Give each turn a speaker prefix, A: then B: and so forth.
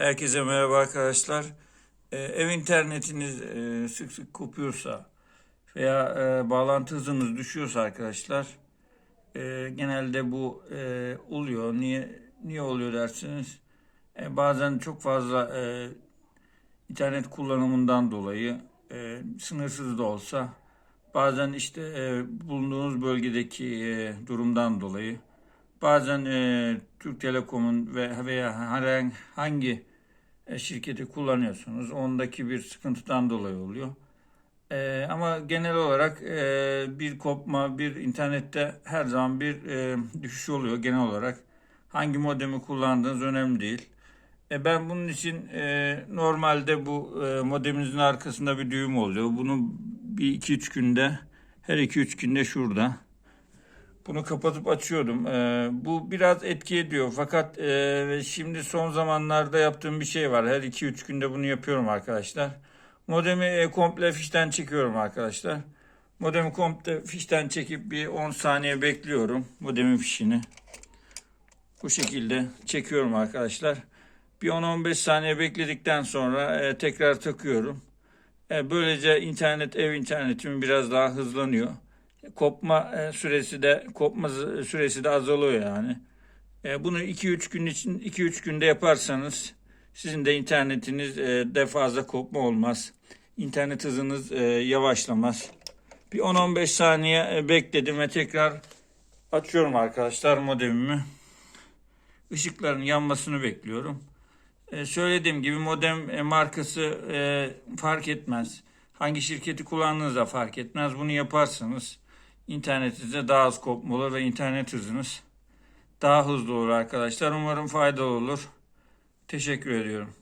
A: Herkese merhaba arkadaşlar. Ee, ev internetiniz e, sık sık kopuyorsa veya e, bağlantı hızınız düşüyorsa arkadaşlar e, genelde bu e, oluyor. Niye niye oluyor dersiniz? E, bazen çok fazla e, internet kullanımından dolayı e, sınırsız da olsa bazen işte e, bulunduğunuz bölgedeki e, durumdan dolayı bazen e, Türk Telekom'un ve veya herhangi hangi e, şirketi kullanıyorsunuz ondaki bir sıkıntıdan dolayı oluyor. E, ama genel olarak e, bir kopma, bir internette her zaman bir e, düşüş oluyor genel olarak. Hangi modemi kullandığınız önemli değil. E, ben bunun için e, normalde bu e, modeminizin arkasında bir düğüm oluyor. Bunu bir iki üç günde, her iki üç günde şurada. Bunu kapatıp açıyordum. Ee, bu biraz etki ediyor. Fakat e, şimdi son zamanlarda yaptığım bir şey var. Her 2-3 günde bunu yapıyorum arkadaşlar. Modemi e, komple fişten çekiyorum arkadaşlar. Modemi komple fişten çekip bir 10 saniye bekliyorum. Modemin fişini. Bu şekilde çekiyorum arkadaşlar. Bir 10-15 saniye bekledikten sonra e, tekrar takıyorum. E, böylece internet ev internetim biraz daha hızlanıyor kopma e, süresi de kopma süresi de azalıyor yani. E, Bunu 2-3 gün için 2-3 günde yaparsanız sizin de internetiniz e, de fazla kopma olmaz. İnternet hızınız yavaşlamaz. Bir 10-15 saniye bekledim ve tekrar açıyorum arkadaşlar modemimi. Işıkların yanmasını bekliyorum. E, söylediğim gibi modem markası e, fark etmez. Hangi şirketi kullandığınız da fark etmez. Bunu yaparsanız internetinizde daha az kopma ve internet hızınız daha hızlı olur arkadaşlar. Umarım faydalı olur. Teşekkür ediyorum.